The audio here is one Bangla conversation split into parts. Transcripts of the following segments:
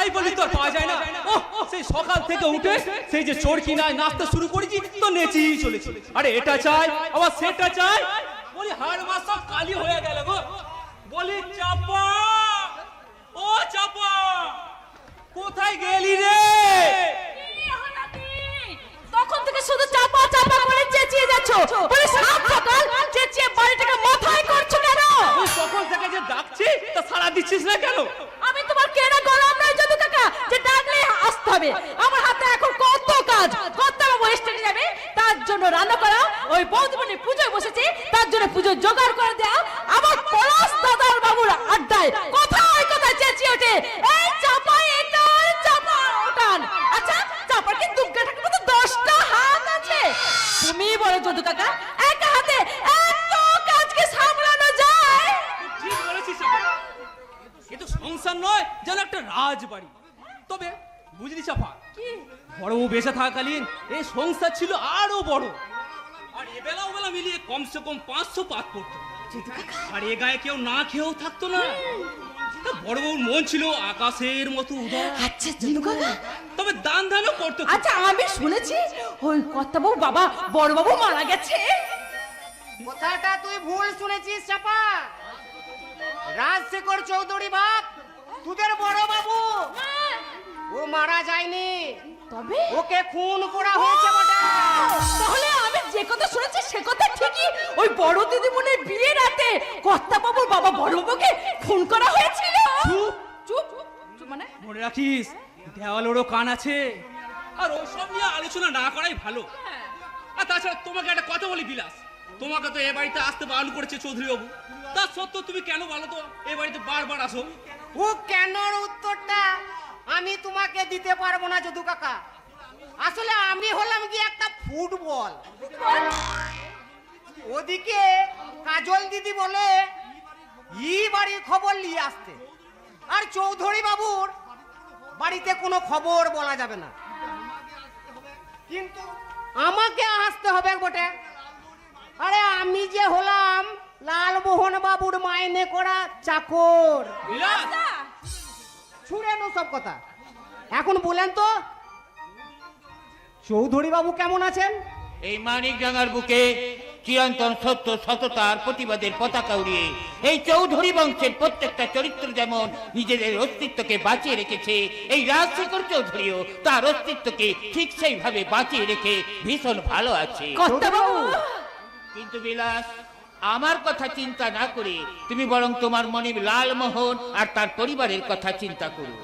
তাই বলি তোর পাওয়া যায় না। ও সেই সকাল থেকে উঠে সেই যে চোরকি নাই নাচতে শুরু করেছি, তো নেচেই চলেছি। আরে, এটা চাই, আবার সেটা চাই। বলি, হাড় মাস সব কালি হয়ে গেল গো। বলি, চাপা। ও, চাপা কোথায় গেলি রে তখন থেকে শুধু চাপা চাপা করে চেঁচিয়ে যাচ্ছ বলে সাত সকাল চেঁচিয়ে বাড়িটাকে মাথায় করছ কেন তুই সকাল থেকে যে ডাকছি তা সারা দিচ্ছিস না কেন আমি তোমার কেনা গরম নয় যদু কাকা যে ডাকলে আসতে হবে আমার হাতে এখন কত কাজ কত বাবু স্টেটে যাবে তার জন্য রান্না করা, ওই বৌদিমণি পুজোয় বসেছে, তার জন্য পুজো জোগাড় করে দেয়া। আমার পলাশ দাদার বাবুর আড্ডায় কোথায় কোথায় চেঁচিয়ে ওঠে? এই চাপা এটা চাপা ওটান আচ্ছা চাপার কি দুর্গা ঠাকুর দশটা হাত আছে? তুমি বলো যদু কাকা, একা হাতে এত কাজকে সামলানো যায়? ঠিক বলেছিস চাপা। কিন্তু সংসার নয়, যেন একটা রাজবাড়ি। তবে বুঝলি চাপা বড় বেঁচে থাকাকালীন এই সংসার ছিল আরও বড়। আর এবেলা ওবেলা মিলিয়ে কমসে কম পাঁচশো পাত পড়তো। আর এ গায়ে কেউ না খেয়েও থাকতো না। তা বড় বউর মন ছিল আকাশের মতো উদার আচ্ছা তবে দান ধানও করতো। আচ্ছা আমি শুনেছি ওই বাবা বড়বাবু মারা গেছে। কথাটা তুই ভুল শুনেছিস চাপা। রাজশেখর চৌধুরী বাপ তোদের বড় বাবু। ও মারা তবে ওকে খুন করা হয়েছে বটে। তাহলে আমি যে কথা শুনেছি সে কথা ঠিকই ওই বড় দিদিমণির বিয়ে রাতে কর্তাবাবুর বাবা বড়বাবুকে খুন করা হয়েছিল। চুপ। চুপ। চুপ মানে? মনে রাখিস দেওয়ালেরও কান আছে। আর ওসব নিয়ে আলোচনা না করাই ভালো। আর তাছাড়া তোমাকে একটা কথা বলি বিলাস। তোমাকে তো এ বাড়িতে আসতে বারণ করেছে চৌধুরী বাবু তা সত্ত্বেও তুমি কেন বলো তো এ বাড়িতে বারবার আসো? ও কেনর উত্তরটা? আমি তোমাকে দিতে পারব না যদু কাকা। আসলে আমি হলাম কি একটা ফুটবল। ওদিকে কাজল দিদি বলে ই বাড়ির খবর নিয়ে আসতে। আর চৌধুরী বাবুর বাড়িতে কোনো খবর বলা যাবে না। কিন্তু আমাকে আসতে হবে বটে। আরে আমি যে হলাম লালমোহন বাবুর মাইনে করা চাকর। ছুড়ে নো সব কথা। এখন বলেন তো চৌধুরী বাবু কেমন আছেন? এই মানিক ডাঙ্গার বুকে চিরন্তন সত্য সততার প্রতিবাদের পতাকা উড়িয়ে এই চৌধুরী বংশের প্রত্যেকটা চরিত্র যেমন নিজেদের অস্তিত্বকে বাঁচিয়ে রেখেছে এই রাজশেখর চৌধুরীও তার অস্তিত্বকে ঠিক সেইভাবে বাঁচিয়ে রেখে ভীষণ ভালো আছে। কিন্তু বিলাস আমার কথা চিন্তা না করে তুমি বরং তোমার মনে লালমোহন আর তার পরিবারের কথা চিন্তা করো।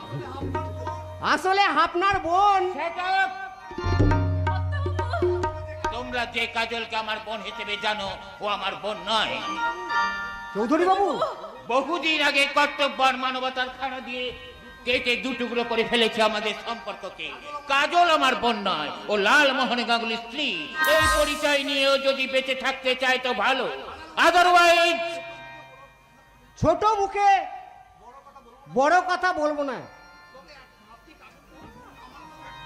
আসলে আপনার বোন তোমরা যে কাজলকে আমার বোন হিসেবে জানো ও আমার বোন নয়। চৌধুরী বাবু! বহুদিন আগে কর্তব্য আর মানবতার খানা দিয়ে কেটে দু টুকরো করে ফেলেছে আমাদের সম্পর্ককে। কাজল আমার বোন নয় ও লাল মোহন গাঙ্গুলির স্ত্রী। এই পরিচয় নিয়েও যদি বেঁচে থাকতে চায় তো ভালো। আদারওয়াইজ ছোট মুখে বড় কথা বলব না।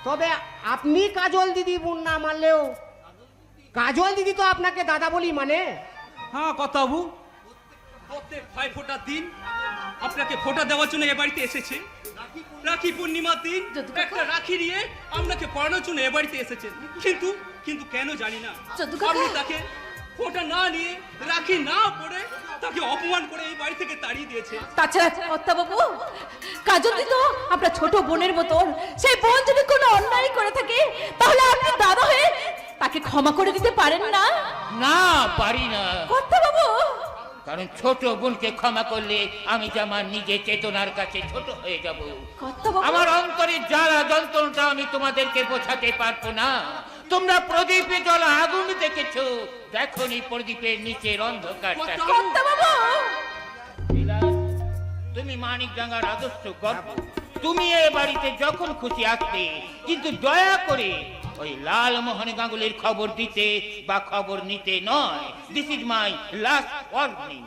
তবে আপনি কাজল দিদি বোন না মানলেও কাজল দিদি তো আপনাকে দাদা বলি মানে? হ্যাঁ কথা বাবু। প্রত্যেক ভাই ফোটার দিন আপনাকে ফোটা দেওয়ার জন্য এ বাড়িতে এসেছে। রাখি পূর্ণিমার দিন একটা রাখি নিয়ে আপনাকে পড়ানোর জন্য এ বাড়িতে এসেছেন কিন্তু কিন্তু কেন জানি না। আপনি তাকে ফোটা না নিয়ে রাখি না পড়ে তাকে অপমান করে এই বাড়ি থেকে তাড়িয়ে দিয়েছে। তাছাড়া কর্তাবাবু কাজল দিদি তো আপনার ছোট বোনের মতন। সেই বোন যদি কোনো অন্যায় করে থাকে তাহলে আপনি দাদা হয়ে তাকে ক্ষমা করে দিতে পারেন না? না পারি না। কর্তাবাবু! কারণ ছোট বোনকে ক্ষমা করলে আমি যে আমার নিজের চেতনার কাছে ছোট হয়ে যাব। আমার অন্তরের জ্বালা যন্ত্রণটা আমি তোমাদেরকে বোঝাতে পারব না। তোমরা প্রদীপে জ্বলা আগুন দেখেছ। দেখনি প্রদীপের নিচের অন্ধকারটা তুমি মানিক ডাঙ্গার আদর্শ গর্ব। তুমি এ বাড়িতে যখন খুশি আসতে কিন্তু দয়া করে ওই লাল মোহন গাঙ্গুলির খবর দিতে বা খবর নিতে নয়। This is my last warning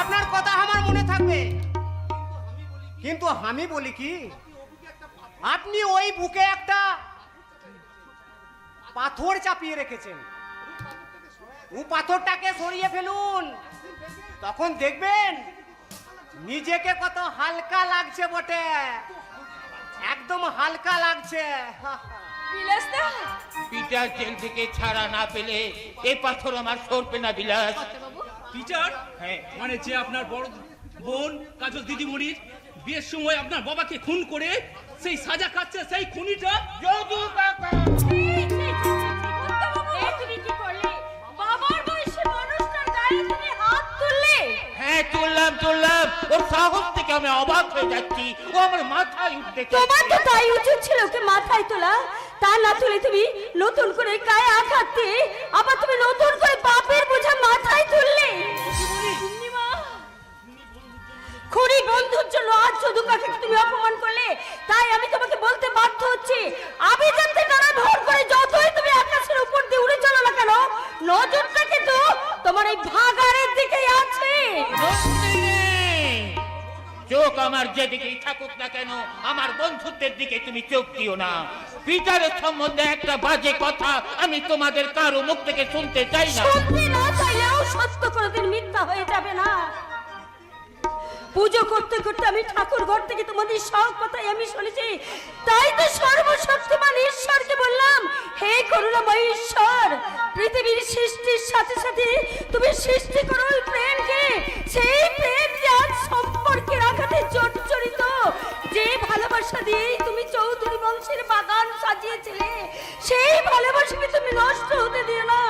আপনার কথা আমার মনে থাকবে। কিন্তু আমি বলি কি, আপনি ওই বুকে একটা পাথর চাপিয়ে রেখেছেন। ও পাথরটাকে সরিয়ে ফেলুন। তখন দেখবেন, নিজেকে কত হালকা লাগছে বটে। একদম হালকা লাগছে। বিলাসদা পিটার জেল থেকে ছাড়া না পেলে এ পাথর আমার সরবে না বিলাস। টিচার হ্যাঁ। মানে যে আপনার বড় বোন কাজল দিদিমণির বিয়ের সময় আপনার বাবাকে খুন করে সেই সাজা কাটছে সেই খুনিটা? যদু কাকা তুললে? হ্যাঁ তুললাম তুললাম। ওর সাহস থেকে আমি অবাক হয়ে যাচ্ছি। ও আমার মাথায় উঠতে তোমার তো তাই উচিত ছিল ওকে মাথায় তোলা। তা না তুলে তুমি নতুন করে গায়ে আঘাত দিয়ে আবার তুমি নতুন করে বাপের বোঝা মাথায় তুললে? খুনি বন্ধুর জন্য আজ কাকাকে তুমি অপমান করলে তাই আমি তোমাকে বলতে বাধ্য হচ্ছি। আমি যাতে নানা ভর করে যতই তুমি আকাশের উপর দিয়ে উড়ে চলো না কেন নজরটা কিন্তু তোমার এই ভাগাড়ের দিকেই আছে! চোখ আমার যেদিকেই থাকুক না কেন আমার বন্ধুত্বের দিকে তুমি চোখ দিও না। পিটারের সম্বন্ধে একটা বাজে কথা আমি তোমাদের কারও মুখ থেকে শুনতে চাই না। শুনতে না চাইলেও সত্য কোনোদিন মিথ্যা হয়ে যাবে না। পুজো করতে করতে আমি ঠাকুর ঘর থেকে তোমাদের সব কথাই আমি শুনেছি। তাই তো সর্বশক্তিমান ঈশ্বরকে বললাম, হে করুণাময় ঈশ্বর, পৃথিবীর সৃষ্টির সাথে সাথে তুমি সৃষ্টি করো ওই প্রেমকে। সেই প্রেম বংশের বাগান সাজিয়েছিলে। সেই ভালোবাসাকে তুমি নষ্ট হতে দিও না।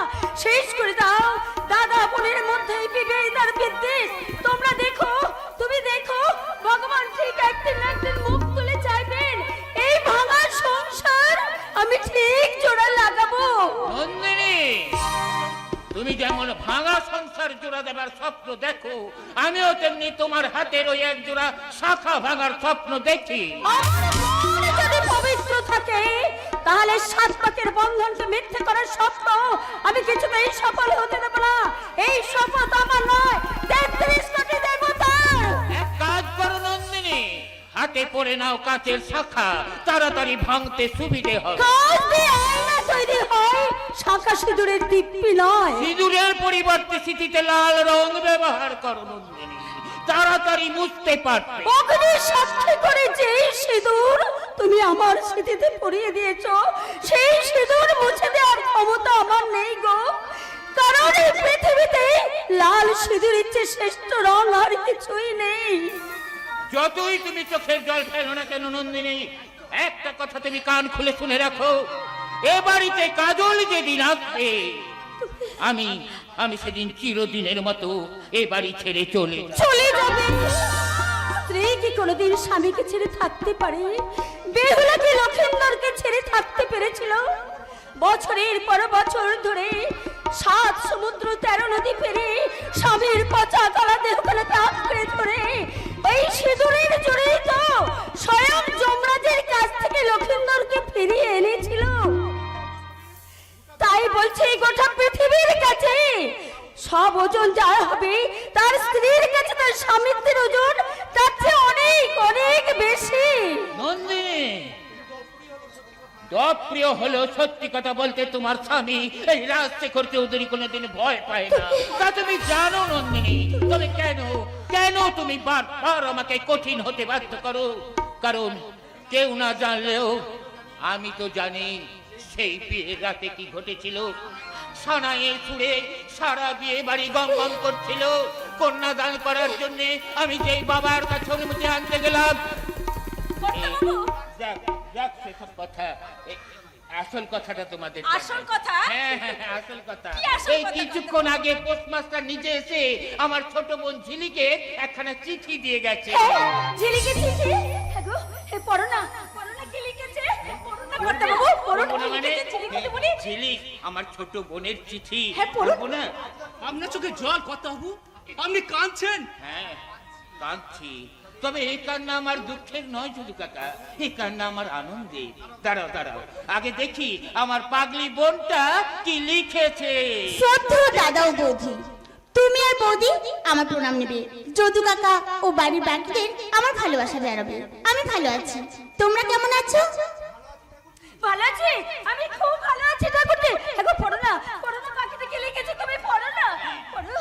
শেষ করে দাও। দাদা বোনের মধ্যে বিবাহিতার বিদ্বেষ। তোমরা দেখো তুমি দেখো ভগবান ঠিক একদিন একদিন মুখ তুলে চাইবেন। এই ভাঙা সংসার আমি ঠিক জোড়া লাগাবো। নন্দিনী তুমি যেমন ভাঙা সংসার জোড়া দেবার স্বপ্ন দেখো আমিও তেমনি তোমার হাতের ওই এক জোড়া শাখা ভাঙার স্বপ্ন দেখি। পবিত্র থাকে তাহলে সাত পাকের বন্ধনকে মিথ্যে করার স্বপ্ন আমি কিছুতেই সফল হতে দেব না। এই শপথ আমার নয় তেত্রিশ কোটি দেবতার এক কাজ করো নন্দিনী হাতে পড়ে নাও কাঁচের শাখা তাড়াতাড়ি ভাঙতে সুবিধে হবে। কাজ দিয়ে আয়না তৈরি হয় শাঁখা সিঁদুরের দিব্যি নয়। সিঁদুরের পরিবর্তে স্মৃতিতে লাল রং ব্যবহার করো নন্দিনী তাড়াতাড়ি বুঝতে পারবে। অগ্নি সাক্ষী করে যেই আমার স্মৃতিতে পরিয়ে দিয়েছ। সেই সিঁদুর মুছে দেওয়ার ক্ষমতা আমার নেই গো। কারণ এই পৃথিবীতে লাল সিঁদুরের চেয়ে শ্রেষ্ঠ রং আর কিছুই নেই। যতই তুমি চোখের জল ফেলো না কেন নন্দিনী একটা কথা তুমি কান খুলে শুনে রাখো। এ বাড়িতে কাজল যেদিন আসবে আমি আমি সেদিন চিরদিনের মতো এ বাড়ি ছেড়ে চলে চলে যাবে। স্ত্রী কি কোনোদিন স্বামীকে ছেড়ে থাকতে পারে? বেহুলা কি লক্ষিন্দরকে ছেড়ে থাকতে পেরেছিল? বছরের পর বছর ধরে সাত সমুদ্র, তেরো নদী পেরে স্বামীর পচা গলা দেহখানে আঁকড়ে ধরে এই সিঁদুরের জোরেই তো স্বয়ং যমরাজের কাছ থেকে লক্ষিন্দরকে ফিরিয়ে এনেছিল। তাই বলছে, গোটা পৃথিবীর কাছে সব ওজন যার হবে, তার স্ত্রীর কাছে তার স্বামীত্বের ওজন তার চেয়ে অনেক অনেক বেশি। নন্দিনী প্রিয় হলো সত্যি কথা বলতে তোমার স্বামী এই রাজশেখর চৌধুরী কোনোদিন ভয় পায় না। তা তুমি জানো নন্দিনী তবে কেন কেন তুমি বারবার আমাকে কঠিন হতে বাধ্য করো? কারণ কেউ না জানলেও আমি তো জানি সেই বিয়ের রাতে কি ঘটেছিল। সানাইয়ের সুরে সারা বিয়ে বাড়ি গম গম করছিল। কন্যা দান করার জন্য আমি যেই বাবার কাছে অনুমতি আনতে গেলাম যাক যাক সেসব কথা। আসল কথাটা তোমাদের আসল কথা? হ্যাঁ হ্যাঁ হ্যাঁ, আসল কথা। এই কিছুক্ষণ আগে পোস্টমাস্টার নিজে এসে আমার ছোট বোন ঝিলিকে একখানা চিঠি দিয়ে গেছে। ঝিলিকে চিঠি? গো, হে পড়ো না পড়ো না কি লিখেছে? পড়ো না কর্তাবাবু, পড়ো না পড়ব না কি মানে ঝিলিক আমার ছোট বোনের চিঠি। হ্যাঁ, না? আপনার চোখে জল কত হবু? আপনি কাঁদছেন। হ্যাঁ কাঁদছি। তবে এই কান্না আমার দুঃখের নয় শুধু কাকা এই কান্না আমার আনন্দে। দাঁড়াও দাঁড়াও। আগে দেখি আমার পাগলি বোনটা কি লিখেছে। শ্রদ্ধেয় দাদা ও বৌদি তুমি আর বৌদি আমার প্রণাম নেবে। যদু কাকা ও বাড়ির বাকিদের আমার ভালোবাসা বেড়াবে আমি ভালো আছি। তোমরা কেমন আছো? ভালো আছি? আমি খুব ভালো আছি ঠাকুরজি এখন পড়ো না। পড়ো না বাকিটা কি লিখেছে তুমি পড়ো না। পড়ো।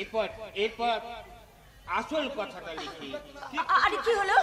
এরপর এরপর। আসল কথাটা লিখি। আরে কি হলো?